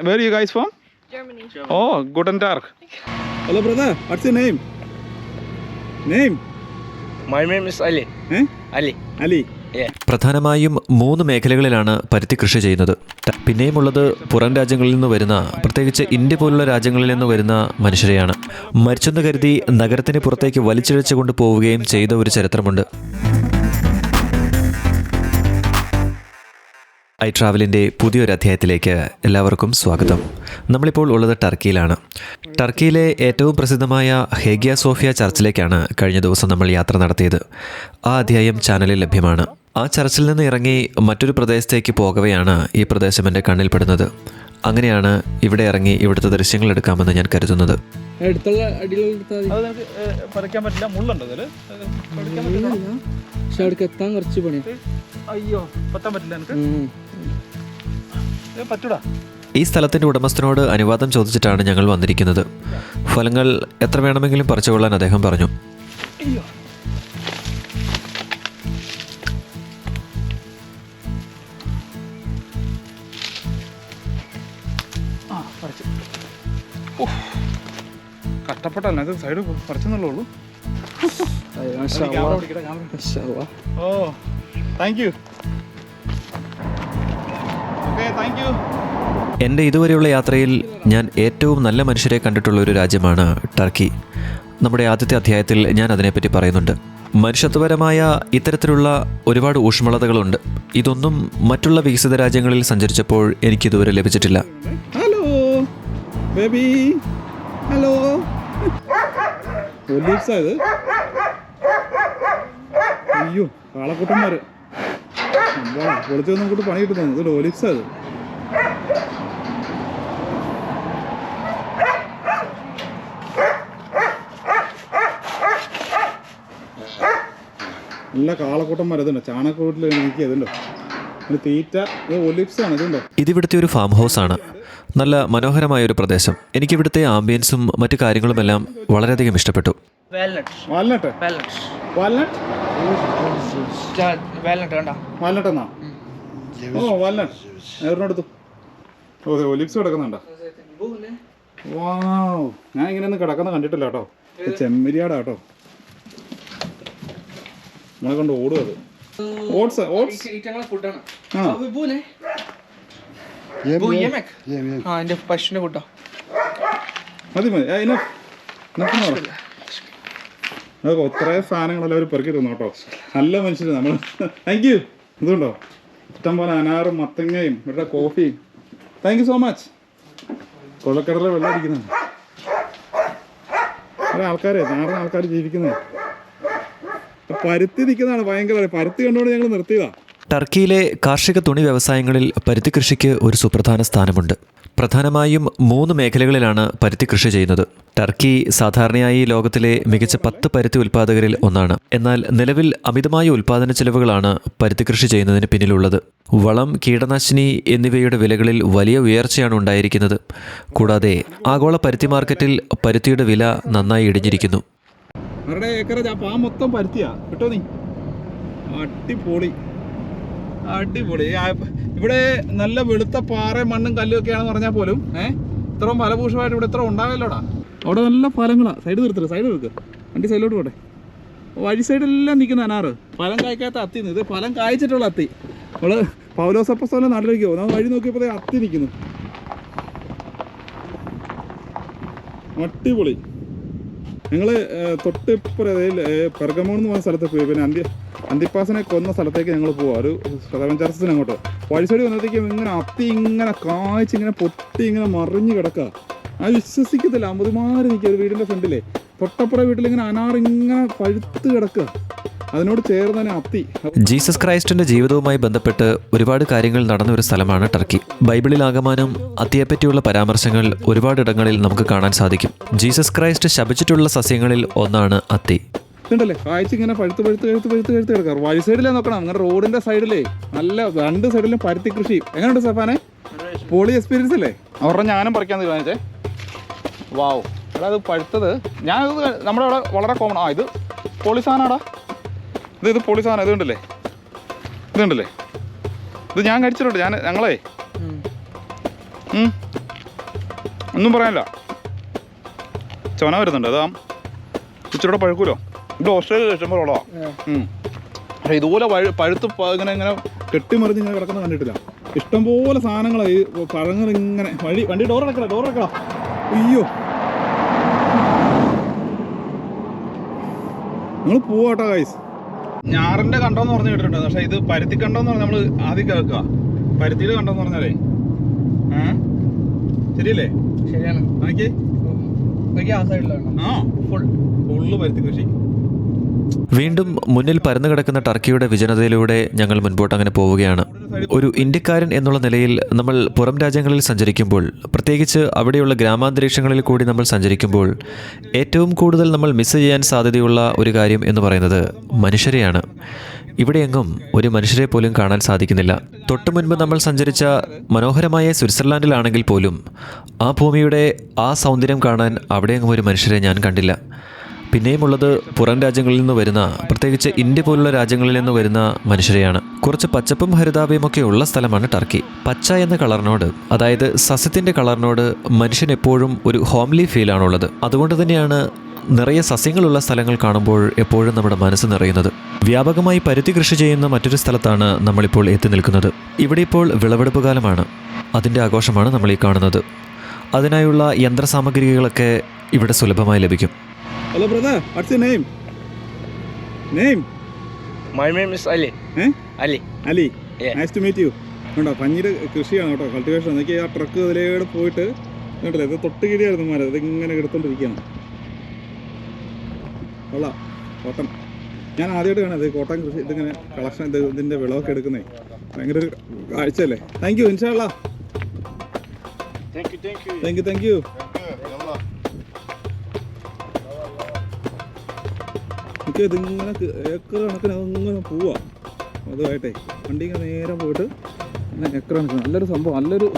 Where are you guys from? Germany. Germany. Oh, guten Tag. Hello, brother. What's your name? Name? My name is Ali. Eh? Ali. Ali. പ്രധാനമായും മൂന്ന് മേഖലകളിലാണ് പരുത്തി കൃഷി ചെയ്യുന്നത് പിന്നെയുമുള്ളത് പുറം രാജ്യങ്ങളിൽ നിന്ന് വരുന്ന പ്രത്യേകിച്ച് ഇന്ത്യ പോലുള്ള രാജ്യങ്ങളിൽ നിന്ന് വരുന്ന മനുഷ്യരെയാണ് മരിച്ചെന്ന് കരുതി നഗരത്തിന് പുറത്തേക്ക് വലിച്ചിഴച്ചു കൊണ്ടുപോവുകയും ചെയ്ത ഒരു ചരിത്രമുണ്ട് ഐ ട്രാവലിന്റെ പുതിയൊരു അധ്യായത്തിലേക്ക് എല്ലാവർക്കും സ്വാഗതം. നമ്മളിപ്പോൾ ഉള്ളത് ടർക്കിയിലാണ്. ടർക്കിയിലെ ഏറ്റവും പ്രസിദ്ധമായ ഹേഗിയ സോഫിയ ചർച്ചിലേക്കാണ് കഴിഞ്ഞ ദിവസം നമ്മൾ യാത്ര നടത്തിയത്. ആ അധ്യായം ചാനലിൽ ലഭ്യമാണ്. ആ ചർച്ചിൽ നിന്ന് ഇറങ്ങി മറ്റൊരു പ്രദേശത്തേക്ക് പോകവെയാണ് ഈ പ്രദേശം എന്റെ കണ്ണിൽപ്പെടുന്നത് അങ്ങനെയാണ് ഇവിടെ ഇറങ്ങി ഇവിടുത്തെ ദൃശ്യങ്ങൾ എടുക്കാമെന്ന് ഞാൻ കരുതുന്നത്. അടുത്തുള്ള പറിക്കാൻ പറ്റില്ല? മുള്ളുണ്ട് പക്ഷെ അവിടേക്ക് എത്താൻ കുറച്ച് പണി അയ്യോ പറ്റാൻ പറ്റില്ല എനിക്ക് ഈ സ്ഥലത്തിന്റെ ഉടമസ്ഥനോട് അനുവാദം ചോദിച്ചിട്ടാണ് ഞങ്ങൾ വന്നിരിക്കുന്നത്. ഫലങ്ങൾ എത്ര വേണമെങ്കിലും പറിച്ചുകൊള്ളാൻ അദ്ദേഹം പറഞ്ഞു. അയ്യോ. ആ പറിച്ചു. ഉഫ്. കഷ്ടപ്പെട്ടല്ല ഇത് സൈഡ് പറിച്ചെന്നുള്ളൂ ഉള്ളൂ. ഓ thank you. Okay thank you എന്റെ ഇതുവരെയുള്ള യാത്രയിൽ ഞാൻ ഏറ്റവും നല്ല മനുഷ്യരെ കണ്ടിട്ടുള്ള ഒരു രാജ്യമാണ് ടർക്കി. നമ്മുടെ ആദ്യത്തെ അധ്യായത്തിൽ ഞാൻ അതിനെപ്പറ്റി പറയുന്നുണ്ട്. മനുഷ്യത്വപരമായ ഇത്തരത്തിലുള്ള ഒരുപാട് ഊഷ്മളതകളുണ്ട്. ഇതൊന്നും മറ്റുള്ള വികസിത രാജ്യങ്ങളിൽ സഞ്ചരിച്ചപ്പോൾ എനിക്കിതുവരെ ലഭിച്ചിട്ടില്ല. ഹലോ ബേബി ഹലോ അയ്യോ കാളക്കൂട്ടന്മാര് പൊളിച്ചു വന്ന് കൂട്ട് പണി കിട്ടുന്നു ഇത് ഒലിപ്സാ അത് നല്ല കാളക്കൂട്ടന്മാർ അതുണ്ടോ ചാണകക്കൂട്ടിൽ എനിക്ക് ഇതുണ്ടോ? ഇത് തീറ്റ. ഇത് ഇതിവിടുത്തെ ഒരു ഫാം ഹൗസ് ആണ് നല്ല മനോഹരമായ ഒരു പ്രദേശം. എനിക്കിവിടുത്തെ ആംബിയൻസും മറ്റു കാര്യങ്ങളുമെല്ലാം വളരെയധികം ഇഷ്ടപ്പെട്ടു. വാൽനട്ട് എന്നാ? ഓ വാൽനട്ട് എവിടെടുത്തു ഓ അതെ ഒലിപ്സ് കിടക്കുന്നുണ്ടോ. വാവ് ഞാൻ ഇങ്ങനെയൊന്നും കിടക്കുന്ന കണ്ടിട്ടില്ല കേട്ടോ. ചെമ്മരിയാടാട്ടോ ചെമ്മരിയാടാ കേട്ടോ നമ്മളെ കൊണ്ട് ഓടും അത്. ഓട്സ് ഓട്സ് ആ എന്റെ കൂട്ടോ മതി മതി. അതൊക്കെ ഒത്ര സാധനങ്ങളെല്ലാം അവർ പെറുക്കി തന്നു കേട്ടോ. നല്ല മനുഷ്യർ നമ്മൾ താങ്ക് യു ഇതുണ്ടോ? ഇഷ്ടം പോലെ അനാറും മത്തങ്ങയും ഇവിടെ കോഫിയും താങ്ക് യു സോ മച്ച് കൊള്ളക്കടല വെള്ളം അടിക്കുന്നത്. കുറെ ആൾക്കാരെ നാടൻ ആൾക്കാർ ജീവിക്കുന്നത്. പരുത്തി നിൽക്കുന്നതാണ് ഭയങ്കര. പരുത്തി കണ്ടുകൊണ്ട് ഞങ്ങൾ നിർത്തിയതാ. ടർക്കിയിലെ കാർഷിക തുണി വ്യവസായങ്ങളിൽ പരുത്തി കൃഷിക്ക് ഒരു സുപ്രധാന സ്ഥാനമുണ്ട്. പ്രധാനമായും മൂന്ന് മേഖലകളിലാണ് പരുത്തി കൃഷി ചെയ്യുന്നത്. ടർക്കി സാധാരണയായി ലോകത്തിലെ മികച്ച പത്ത് പരുത്തി ഉൽപ്പാദകരിൽ ഒന്നാണ്. എന്നാൽ നിലവിൽ അമിതമായ ഉൽപ്പാദന ചെലവുകളാണ് പരുത്തി കൃഷി ചെയ്യുന്നതിന് പിന്നിലുള്ളത്. വളം കീടനാശിനി എന്നിവയുടെ വിലകളിൽ വലിയ ഉയർച്ചയാണ് ഉണ്ടായിരിക്കുന്നത്. കൂടാതെ ആഗോള പരുത്തി മാർക്കറ്റിൽ പരുത്തിയുടെ വില നന്നായി ഇടിഞ്ഞിരിക്കുന്നു. അവരുടെ മൊത്തം പരുത്തിയാ കേട്ടോ നീ? അടിപൊളി. അടിപൊളി. ഇവിടെ നല്ല വെളുത്ത പാറ മണ്ണും കല്ലും ഒക്കെയാണെന്ന് പറഞ്ഞാൽ പോലും ഏഹ് ഇത്രയും ഫലഭൂഷമായിട്ട് ഇവിടെ ഇത്ര ഉണ്ടാവില്ലോടാ. അവിടെ നല്ല ഫലങ്ങളാ. സൈഡ് നിർത്തുക സൈഡ് നിർത്തുക വണ്ടി സൈഡിലോട്ട് പോട്ടെ. വഴി സൈഡിലെല്ലാം നിൽക്കുന്ന അനാറ്. ഫലം കായ്ക്കാത്ത അത്തി ഇത് ഫലം കായ്ച്ചിട്ടുള്ള അത്തി. നമ്മൾ പൗലോസപ്പസ്തോലെ നാട്ടിലേക്കോ നമ്മൾ വഴി നോക്കിയപ്പോൾ അത്തി നിൽക്കുന്നു. അടിപൊളി. ഞങ്ങൾ തൊട്ട് പെർഗമോൺ എന്ന് പറഞ്ഞ സ്ഥലത്ത് പോയി. പിന്നെ അന്ത്യ അന്തിപ്പാസിനെ കൊന്ന സ്ഥലത്തേക്ക് ഞങ്ങൾ പോവാം. ഒരു സെവൻ ചർച്ചസിന് അങ്ങോട്ട്. വഴിസൈഡ് വന്നത്തേക്കും ഇങ്ങനെ അത്തി ഇങ്ങനെ കായ്ച്ച് ഇങ്ങനെ പൊട്ടി ഇങ്ങനെ മറിഞ്ഞു കിടക്കുക അത് വിശ്വസിക്കത്തില്ല. അമ്പതുമാര് നിൽക്കുക ഒരു വീടിന്റെ ഫ്രണ്ടിലെ. തൊട്ടപ്പുറ വീട്ടിൽ ഇങ്ങനെ അനാർ ഇങ്ങനെ പഴുത്ത് കിടക്കുക അതിനോട് ചേർന്ന് അത്തി. ജീസസ് ക്രൈസ്റ്റിന്റെ ജീവിതവുമായി ബന്ധപ്പെട്ട് ഒരുപാട് കാര്യങ്ങൾ നടന്ന ഒരു സ്ഥലമാണ് ടർക്കി. ബൈബിളിൽ ആകമാനം അത്തിയെപ്പറ്റിയുള്ള പരാമർശങ്ങൾ ഒരുപാട് ഇടങ്ങളിൽ നമുക്ക് കാണാൻ സാധിക്കും. ജീസസ് ക്രൈസ്റ്റ് ശപിച്ചിട്ടുള്ള സസ്യങ്ങളിൽ ഒന്നാണ് അത്തി. ഇതുണ്ടല്ലേ കാഴ്ച ഇങ്ങനെ പഴുത്ത് പഴുത്ത് പഴുത്ത് പഴുത്ത് പഴുത്ത് കിടക്കാറ് വഴി സൈഡിലേ നോക്കണം. അങ്ങനെ റോഡിന്റെ സൈഡിലേ നല്ല രണ്ട് സൈഡിലും പരുത്തി കൃഷി. എങ്ങനെയുണ്ട് സഫാനെ? പോളി എക്സ്പീരിയൻസ് അല്ലേ? അവരുടെ ഞാനും പറിക്കാൻ തീരുമാനിച്ചേ വാവ് എടാ പഴുത്തത്. ഞാൻ നമ്മുടെ അവിടെ വളരെ കോമൺ ആ ഇത് പോളി സാധനമാടാ ഇത് ഇത് പോളി സാധനം. ഇതുണ്ടല്ലേ ഇതുണ്ടല്ലേ ഇത് ഞാൻ കഴിച്ചിട്ടുണ്ട്. ഞാൻ ഞങ്ങളേ. ഒന്നും പറയാനില്ല. ചൊന വരുന്നുണ്ട്. അതാ. ഇച്ചിരൂടെ പഴുക്കൂലോ? ഇവിടെ ഓസ്ട്രേലിയ ഇഷ്ടം പോലെ ഉള്ളതാ. പക്ഷേ ഇതുപോലെ പഴു- പഴുത്ത് ഇങ്ങനെ ഇങ്ങനെ കെട്ടിമറിഞ്ഞ് ഇങ്ങനെ കിടക്കുന്ന കണ്ടിട്ടില്ല. ഇഷ്ടംപോലെ സാധനങ്ങളാണ് ഈ പഴങ്ങൾ ഇങ്ങനെ വഴി വണ്ടി ഡോർ അടക്കല ഡോർ അടക്കല അയ്യോ. നിങ്ങൾ പോവാട്ടോ ഗൈസ് ഞാറിന്റെ കണ്ടോന്ന് പറഞ്ഞു കേട്ടിട്ടുണ്ട് പക്ഷെ ഇത് പരുത്തി കണ്ടോന്ന് പറഞ്ഞാൽ നമ്മൾ ആദ്യം കേൾക്കുക. പരുത്തിയിൽ കണ്ടോന്ന് പറഞ്ഞാലേ? ശരിയല്ലേ? ശരിയാണ്. ആ സൈഡിലാണ് ആ. ഫുൾ ഫുള്ള് പരുത്തി കൃഷി. വീണ്ടും മുന്നിൽ പരന്നു കിടക്കുന്ന ടർക്കിയുടെ വിജനതയിലൂടെ ഞങ്ങൾ മുൻപോട്ട് അങ്ങനെ പോവുകയാണ്. ഒരു ഇന്ത്യക്കാരൻ എന്നുള്ള നിലയിൽ നമ്മൾ പുറം രാജ്യങ്ങളിൽ സഞ്ചരിക്കുമ്പോൾ പ്രത്യേകിച്ച് അവിടെയുള്ള ഗ്രാമാന്തരീക്ഷങ്ങളിൽ കൂടി നമ്മൾ സഞ്ചരിക്കുമ്പോൾ ഏറ്റവും കൂടുതൽ നമ്മൾ മിസ് ചെയ്യാൻ സാധ്യതയുള്ള ഒരു കാര്യം എന്ന് പറയുന്നത് മനുഷ്യരെയാണ്. ഇവിടെയെങ്ങും ഒരു മനുഷ്യരെ പോലും കാണാൻ സാധിക്കുന്നില്ല. തൊട്ടു മുൻപ് നമ്മൾ സഞ്ചരിച്ച മനോഹരമായ സ്വിറ്റ്സർലാൻഡിലാണെങ്കിൽ പോലും ആ ഭൂമിയുടെ ആ സൗന്ദര്യം കാണാൻ അവിടെയെങ്ങും ഒരു മനുഷ്യരെ ഞാൻ കണ്ടില്ല. പിന്നെയും ഉള്ളത് പുറം രാജ്യങ്ങളിൽ നിന്ന് വരുന്ന പ്രത്യേകിച്ച് ഇന്ത്യ പോലുള്ള രാജ്യങ്ങളിൽ നിന്ന് വരുന്ന മനുഷ്യരെയാണ്. കുറച്ച് പച്ചപ്പും ഹരിതാപയും ഒക്കെ ഉള്ള സ്ഥലമാണ് ടർക്കി. പച്ച എന്ന കളറിനോട് അതായത് സസ്യത്തിന്റെ കളറിനോട് മനുഷ്യൻ എപ്പോഴും ഒരു ഹോംലി ഫീലാണുള്ളത്. അതുകൊണ്ട് തന്നെയാണ് നിറയെ സസ്യങ്ങളുള്ള സ്ഥലങ്ങൾ കാണുമ്പോൾ എപ്പോഴും നമ്മുടെ മനസ്സ് നിറയുന്നത്. വ്യാപകമായി പരുത്തി കൃഷി ചെയ്യുന്ന മറ്റൊരു സ്ഥലത്താണ് നമ്മളിപ്പോൾ എത്തി നിൽക്കുന്നത്. ഇവിടെ ഇപ്പോൾ വിളവെടുപ്പ് കാലമാണ്. അതിന്റെ ആഘോഷമാണ് നമ്മൾ ഈ കാണുന്നത്. അതിനായുള്ള യന്ത്രസാമഗ്രികളൊക്കെ ഇവിടെ സുലഭമായി ലഭിക്കും. Hello brother. What's your name? Name? My name is Ali. Eh? Ali. Ali. Yeah. Nice to meet you കണ്ടോ പഞ്ഞിയുടെ കൃഷിയാണ് കേട്ടോ കൾട്ടിവേഷൻ എന്നൊക്കെ ആ ട്രക്ക് ഇതിലേടെ പോയിട്ട് കണ്ടില്ലേ ഇത് തൊട്ടുകിടിയായിരുന്നു കിടിയായിരുന്നു ഇതിങ്ങനെ എടുത്തോണ്ടിരിക്കുകയാണ് കൊള്ളാം കോട്ടൺ ഞാൻ ആദ്യമായിട്ട് കാണാം ഇത് കോട്ടൺ കൃഷി ഇതിങ്ങനെ കളക്ഷൻ ഇത് ഇതിന്റെ വിളവൊക്കെ എടുക്കുന്നേ ഭയങ്കര ഒരു കാഴ്ചയല്ലേ താങ്ക് യു ഇൻഷാള്ള Thank you, thank you. Thank you thank you എനിക്ക് ഇതിങ്ങനെ ഏക്കർ കണക്കിന് അതിങ്ങനെ പോവാ. അതുമായിട്ടേ വണ്ടി ഇങ്ങനെ നേരെ പോയിട്ട് ഇങ്ങനെ ഏക്കർ കണക്കിന്. നല്ലൊരു സംഭവം നല്ലൊരു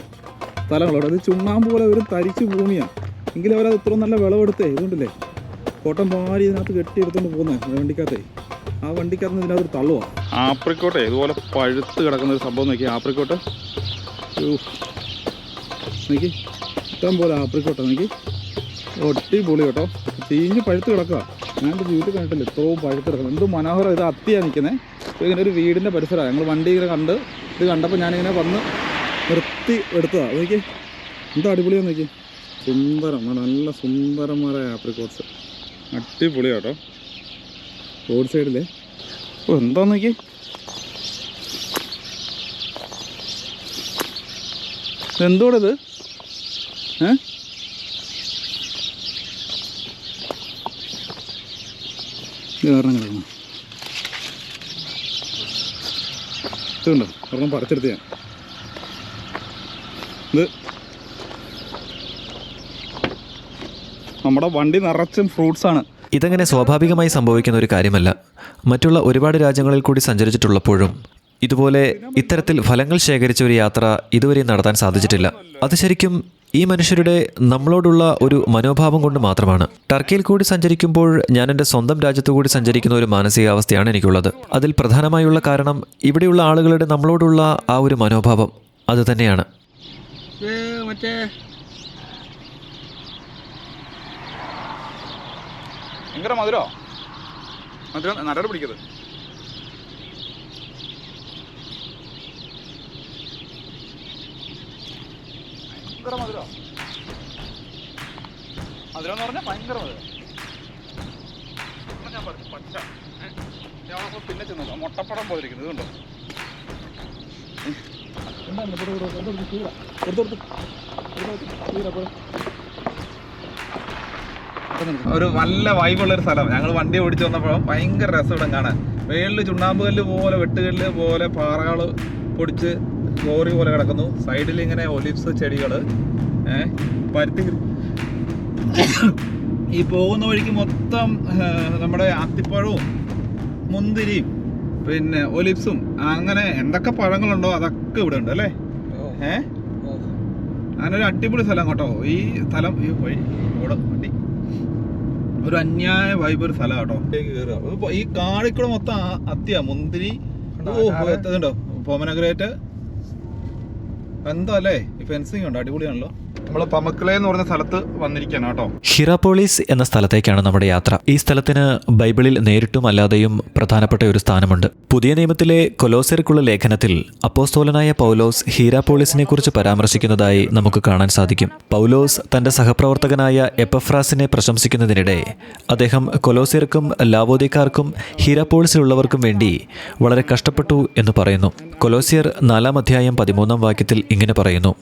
സ്ഥലങ്ങളോട് അത് ചുണ്ണാമ്പ് പോലെ ഒരു തരിച്ച് ഭൂമിയാണ് എങ്കിലും അവരത് ഇത്ര നല്ല വിളവെടുത്തേ ഇതുകൊണ്ടില്ലേ? കോട്ടം പാരി ഇതിനകത്ത് കെട്ടിയെടുത്തോണ്ട് പോകുന്നത് വണ്ടിക്കകത്തെ. ആ വണ്ടിക്കകത്ത് നിന്ന് ഇതിനകത്ത് തള്ളുവാ. ആപ്രിക്കോട്ടെ ഇതുപോലെ പഴുത്ത് കിടക്കുന്ന ഒരു സംഭവം നോക്കി ആപ്രിക്കോട്ട്. നോക്കി ഇഷ്ടം പോലെ ആപ്രിക്കോട്ടെ നോക്കി. ഒട്ടി പൊളി കേട്ടോ. ചീഞ്ഞ് പഴുത്ത് കിടക്കുക ഞാൻ വീട് കണ്ടിട്ടില്ല. ഇത്രയും പഴുത്ത് എന്തോ മനോഹരം ഇത് അത്തിയാണ് നിൽക്കുന്നത് ഇങ്ങനെ ഒരു വീടിന്റെ പരിസരമാണ് ഞങ്ങൾ വണ്ടി ഇങ്ങനെ കണ്ട് ഇത് കണ്ടപ്പോൾ ഞാനിങ്ങനെ വന്ന് നിർത്തി എടുത്തതാണ് നോക്കി എന്താ അടിപൊളിയാന്ന് നോക്കി സുന്ദരം. നല്ല സുന്ദരമായ ആപ്രിക്കോട്സ്. അടിപൊളി കേട്ടോ. റോഡ് സൈഡിലെ. ഓ എന്താ നോക്കി എന്തോടത് ഇത് കാരണം കിടക്കണം ഇതുണ്ടോ? ഒരെണ്ണം പറിച്ചെടുത്ത് ഞാൻ. ഇത് നമ്മുടെ വണ്ടി നിറച്ചും ഫ്രൂട്ട്സ് ആണ്. ഇതങ്ങനെ സ്വാഭാവികമായി സംഭവിക്കുന്ന ഒരു കാര്യമല്ല. മറ്റുള്ള ഒരുപാട് രാജ്യങ്ങളിൽ കൂടി സഞ്ചരിച്ചിട്ടുള്ളപ്പോഴും ഇതുപോലെ ഇത്തരത്തിൽ ഫലങ്ങൾ ശേഖരിച്ച ഒരു യാത്ര ഇതുവരെയും നടത്താൻ സാധിച്ചിട്ടില്ല. അത് ശരിക്കും ഈ മനുഷ്യരുടെ നമ്മളോടുള്ള ഒരു മനോഭാവം കൊണ്ട് മാത്രമാണ്. ടർക്കിയിൽ കൂടി സഞ്ചരിക്കുമ്പോൾ ഞാൻ എന്റെ സ്വന്തം രാജ്യത്തു കൂടി സഞ്ചരിക്കുന്ന ഒരു മാനസികാവസ്ഥയാണ് എനിക്കുള്ളത്. അതിൽ പ്രധാനമായുള്ള കാരണം ഇവിടെയുള്ള ആളുകളുടെ നമ്മളോടുള്ള ആ ഒരു മനോഭാവം അത് തന്നെയാണ്. മറ്റേ ഭയങ്കര മധുരോ? മധുരം നരട് പിടിക്കത് ഭയങ്കര മധുര മധുരം എന്ന് പറഞ്ഞാൽ ഭയങ്കര മധുരം. ഞാൻ പറഞ്ഞു പച്ച. അവിടെ പിന്നെ ചെന്നു മുട്ടപ്പടം പോയിരിക്കുന്നത് ഇതുണ്ടോ? ഒരു നല്ല വൈബുള്ള ഒരു സ്ഥലം ഞങ്ങൾ വണ്ടി ഓടിച്ചു വന്നപ്പോൾ ഭയങ്കര രസം ഇവിടെ കാണാൻ. മേളിൽ ചുണ്ണാമ്പ് കല്ല് പോലെ വെട്ടുകല്ല് പോലെ പാറകൾ പൊടിച്ച് ലോറി പോലെ കിടക്കുന്നു. സൈഡിൽ ഇങ്ങനെ ഒലിപ്സ് ചെടികൾ ഏഹ് പരുത്തി ഈ പോകുന്ന വഴിക്ക് മൊത്തം നമ്മുടെ അത്തിപ്പഴവും മുന്തിരിയും പിന്നെ ഒലിപ്സും അങ്ങനെ എന്തൊക്കെ പഴങ്ങളുണ്ടോ അതൊക്കെ ഇവിടെ ഉണ്ട് അല്ലേ? ഏഹ് അങ്ങനെ ഒരു അടിപൊളി സ്ഥലം കേട്ടോ. ഈ സ്ഥലം ഈ വഴി ഇവിടെ വണ്ടി. ഒരു അന്യായ വൈബ് ഒരു സ്ഥലം കേട്ടോ. ഈ കാടിക്കൂടെ മൊത്തം അത്തിയാ മുന്തിരി. ഓ എത്തുന്നുണ്ടോ പൊമനഗ്രേറ്റ്. എന്താ അല്ലേ? ഫെൻസിങ് ഉണ്ട്? അടിപൊളിയാണല്ലോ. നമ്മൾ എന്ന് പറഞ്ഞ സ്ഥലത്ത് വന്നിരിക്കുകയാണ് കേട്ടോ. ഹിറാപോളിസ് എന്ന സ്ഥലത്തേക്കാണ് നമ്മുടെ യാത്ര. ഈ സ്ഥലത്തിന് ബൈബിളിൽ നേരിട്ടും അല്ലാതെയും പ്രധാനപ്പെട്ട ഒരു സ്ഥാനമുണ്ട്. പുതിയ നിയമത്തിലെ കൊലോസർക്കുള്ള ലേഖനത്തിൽ അപ്പോസ്തോലനായ പൗലോസ് ഹീരാപോളിസിനെ കുറിച്ച് പരാമർശിക്കുന്നതായി നമുക്ക് കാണാൻ സാധിക്കും. പൗലോസ് തന്റെ സഹപ്രവർത്തകനായ എപ്പഫ്രാസിനെ പ്രശംസിക്കുന്നതിനിടെ അദ്ദേഹം കൊലോസിർക്കും ലാവോദിക്കാർക്കും ഹീരാപോളിസിലുള്ളവർക്കും വേണ്ടി വളരെ കഷ്ടപ്പെട്ടു എന്ന് പറയുന്നു. കൊലോസിയർ നാലാം അധ്യായം പതിമൂന്നാം വാക്യത്തിൽ ഇങ്ങനെ പറയുന്നു.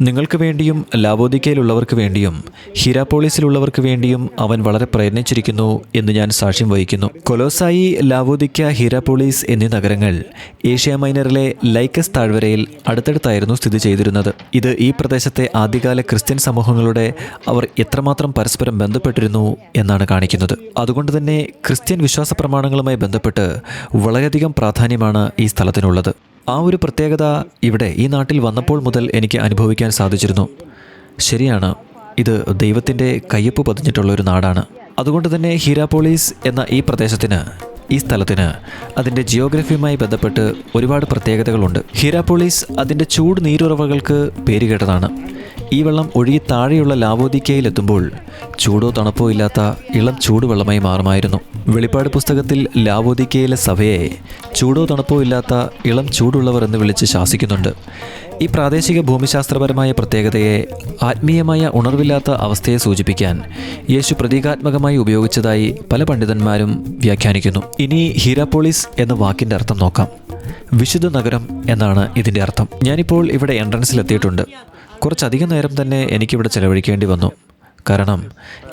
നിങ്ങൾക്ക് വേണ്ടിയും ലാവോദിക്കയിലുള്ളവർക്ക് വേണ്ടിയും ഹിരാപോളിസിലുള്ളവർക്ക് വേണ്ടിയും അവൻ വളരെ പ്രയത്നിച്ചിരിക്കുന്നു എന്ന് ഞാൻ സാക്ഷ്യം വഹിക്കുന്നു. കൊലോസായി ലാവോദിക്ക ഹിരാപോളിസ് എന്നീ നഗരങ്ങൾ ഏഷ്യ മൈനറിലെ ലൈക്കസ് താഴ്വരയിൽ അടുത്തടുത്തായിരുന്നു സ്ഥിതി ചെയ്തിരുന്നത്. ഇത് ഈ പ്രദേശത്തെ ആദ്യകാല ക്രിസ്ത്യൻ സമൂഹങ്ങളുടെ അവർ എത്രമാത്രം പരസ്പരം ബന്ധപ്പെട്ടിരുന്നു എന്നാണ് കാണിക്കുന്നത്. അതുകൊണ്ട് തന്നെ ക്രിസ്ത്യൻ വിശ്വാസ പ്രമാണങ്ങളുമായി ബന്ധപ്പെട്ട് വളരെയധികം പ്രാധാന്യമാണ് ഈ സ്ഥലത്തിനുള്ളത്. ആ ഒരു പ്രത്യേകത ഇവിടെ ഈ നാട്ടിൽ വന്നപ്പോൾ മുതൽ എനിക്ക് അനുഭവിക്കാൻ സാധിച്ചിരുന്നു. ശരിയാണ് ഇത് ദൈവത്തിന്റെ കയ്യൊപ്പ് പതിഞ്ഞിട്ടുള്ള ഒരു നാടാണ്. അതുകൊണ്ട് തന്നെ ഹീരാപോളീസ് എന്ന ഈ പ്രദേശത്തിന് ഈ സ്ഥലത്തിന് അതിന്റെ ജിയോഗ്രഫിയുമായി ബന്ധപ്പെട്ട് ഒരുപാട് പ്രത്യേകതകളുണ്ട്. ഹീരാപോളീസ് അതിന്റെ ചൂട് നീരുറവകൾക്ക് പേരുകേട്ടതാണ്. ഈ വെള്ളം ഒഴുകി താഴെയുള്ള ലാവോദിക്കയിലെത്തുമ്പോൾ ചൂടോ തണുപ്പോ ഇല്ലാത്ത ഇളം ചൂടുവെള്ളമായി മാറുമായിരുന്നു. വെളിപ്പാട് പുസ്തകത്തിൽ ലാവോദിക്കയിലെ സഭയെ ചൂടോ തണുപ്പോ ഇല്ലാത്ത ഇളം ചൂടുള്ളവർ എന്ന് വിളിച്ച് ശാസിക്കുന്നുണ്ട്. ഈ പ്രാദേശിക ഭൂമിശാസ്ത്രപരമായ പ്രത്യേകതയെ ആത്മീയമായ ഉണർവില്ലാത്ത അവസ്ഥയെ സൂചിപ്പിക്കാൻ യേശു പ്രതീകാത്മകമായി ഉപയോഗിച്ചതായി പല പണ്ഡിതന്മാരും വ്യാഖ്യാനിക്കുന്നു. ഇനി ഹീരാപോളിസ് എന്ന വാക്കിന്റെ അർത്ഥം നോക്കാം. വിശുദ്ധ നഗരം എന്നാണ് ഇതിന്റെ അർത്ഥം. ഞാനിപ്പോൾ ഇവിടെ എൻട്രൻസിലെത്തിയിട്ടുണ്ട്. കുറച്ചധികം നേരം തന്നെ എനിക്കിവിടെ ചെലവഴിക്കേണ്ടി വന്നു. കാരണം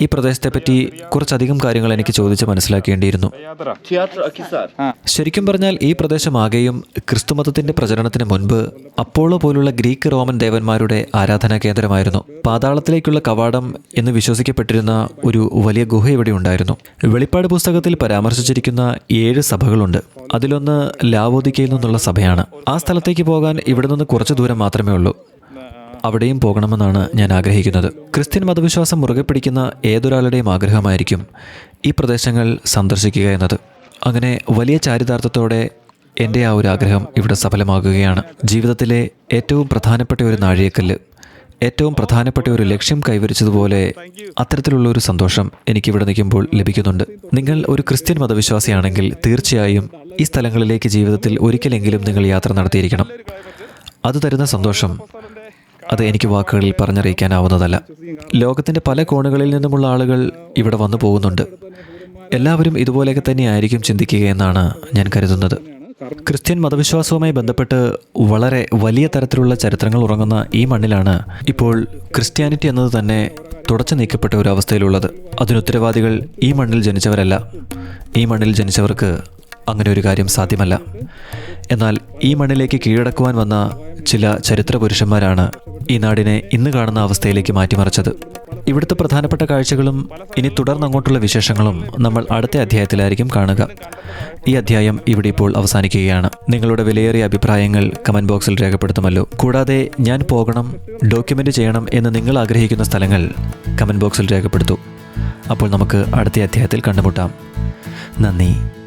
ഈ പ്രദേശത്തെപ്പറ്റി കുറച്ചധികം കാര്യങ്ങൾ എനിക്ക് ചോദിച്ച് മനസ്സിലാക്കേണ്ടിയിരുന്നു. ശരിക്കും പറഞ്ഞാൽ ഈ പ്രദേശമാകെയും ക്രിസ്തുമതത്തിന്റെ പ്രചരണത്തിന് മുൻപ് അപ്പോളോ പോലുള്ള ഗ്രീക്ക് റോമൻ ദേവന്മാരുടെ ആരാധനാ കേന്ദ്രമായിരുന്നു. പാതാളത്തിലേക്കുള്ള കവാടം എന്ന് വിശ്വസിക്കപ്പെട്ടിരുന്ന ഒരു വലിയ ഗുഹ ഇവിടെ ഉണ്ടായിരുന്നു. വെളിപ്പാട് പുസ്തകത്തിൽ പരാമർശിച്ചിരിക്കുന്ന ഏഴ് സഭകളുണ്ട്. അതിലൊന്ന് ലാവോദിക്കയിൽ നിന്നുള്ള സഭയാണ്. ആ സ്ഥലത്തേക്ക് പോകാൻ ഇവിടെ നിന്ന് കുറച്ച് ദൂരം മാത്രമേ ഉള്ളൂ. അവിടെയും പോകണമെന്നാണ് ഞാൻ ആഗ്രഹിക്കുന്നത്. ക്രിസ്ത്യൻ മതവിശ്വാസം മുറുകെ പിടിക്കുന്ന ഏതൊരാളുടെയും ആഗ്രഹമായിരിക്കും ഈ പ്രദേശങ്ങൾ സന്ദർശിക്കുക എന്നത്. അങ്ങനെ വലിയ ചാരിതാർത്ഥത്തോടെ എന്റെ ആ ഒരു ആഗ്രഹം ഇവിടെ സഫലമാകുകയാണ്. ജീവിതത്തിലെ ഏറ്റവും പ്രധാനപ്പെട്ട ഒരു നാഴികക്കല്ല് ഏറ്റവും പ്രധാനപ്പെട്ട ഒരു ലക്ഷ്യം കൈവരിച്ചതുപോലെ അത്തരത്തിലുള്ള ഒരു സന്തോഷം എനിക്കിവിടെ നിൽക്കുമ്പോൾ ലഭിക്കുന്നുണ്ട്. നിങ്ങൾ ഒരു ക്രിസ്ത്യൻ മതവിശ്വാസിയാണെങ്കിൽ തീർച്ചയായും ഈ സ്ഥലങ്ങളിലേക്ക് ജീവിതത്തിൽ ഒരിക്കലെങ്കിലും നിങ്ങൾ യാത്ര നടത്തിയിരിക്കണം. അത് തരുന്ന സന്തോഷം അത് എനിക്ക് വാക്കുകളിൽ പറഞ്ഞറിയിക്കാനാവുന്നതല്ല. ലോകത്തിന്റെ പല കോണുകളിൽ നിന്നുമുള്ള ആളുകൾ ഇവിടെ വന്നു പോകുന്നുണ്ട്. എല്ലാവരും ഇതുപോലെയൊക്കെ തന്നെയായിരിക്കും ചിന്തിക്കുകയെന്നാണ് ഞാൻ കരുതുന്നത്. ക്രിസ്ത്യൻ മതവിശ്വാസവുമായി ബന്ധപ്പെട്ട് വളരെ വലിയ തരത്തിലുള്ള ചരിത്രങ്ങൾ ഉറങ്ങുന്ന ഈ മണ്ണിലാണ് ഇപ്പോൾ ക്രിസ്ത്യാനിറ്റി എന്നത് തന്നെ തുടച്ചു നീക്കപ്പെട്ട ഒരു അവസ്ഥയിലുള്ളത്. അതിനുത്തരവാദികൾ ഈ മണ്ണിൽ ജനിച്ചവരല്ല. ഈ മണ്ണിൽ ജനിച്ചവർക്ക് അങ്ങനെ ഒരു കാര്യം സാധ്യമല്ല. എന്നാൽ ഈ മണ്ണിലേക്ക് കീഴടക്കുവാൻ വന്ന ചില ചരിത്ര പുരുഷന്മാരാണ് ഈ നാടിനെ ഇന്ന് കാണുന്ന അവസ്ഥയിലേക്ക് മാറ്റിമറിച്ചത്. ഇവിടുത്തെ പ്രധാനപ്പെട്ട കാഴ്ചകളും ഇനി തുടർന്നങ്ങോട്ടുള്ള വിശേഷങ്ങളും നമ്മൾ അടുത്ത അധ്യായത്തിലായിരിക്കും കാണുക. ഈ അധ്യായം ഇവിടെ ഇപ്പോൾ അവസാനിക്കുകയാണ്. നിങ്ങളുടെ വിലയേറിയ അഭിപ്രായങ്ങൾ കമന്റ് ബോക്സിൽ രേഖപ്പെടുത്തുമല്ലോ. കൂടാതെ ഞാൻ പോകണം ഡോക്യുമെന്റ് ചെയ്യണം എന്ന് നിങ്ങൾ ആഗ്രഹിക്കുന്ന സ്ഥലങ്ങൾ കമന്റ് ബോക്സിൽ രേഖപ്പെടുത്തൂ. അപ്പോൾ നമുക്ക് അടുത്ത അധ്യായത്തിൽ കണ്ടുമുട്ടാം. നന്ദി.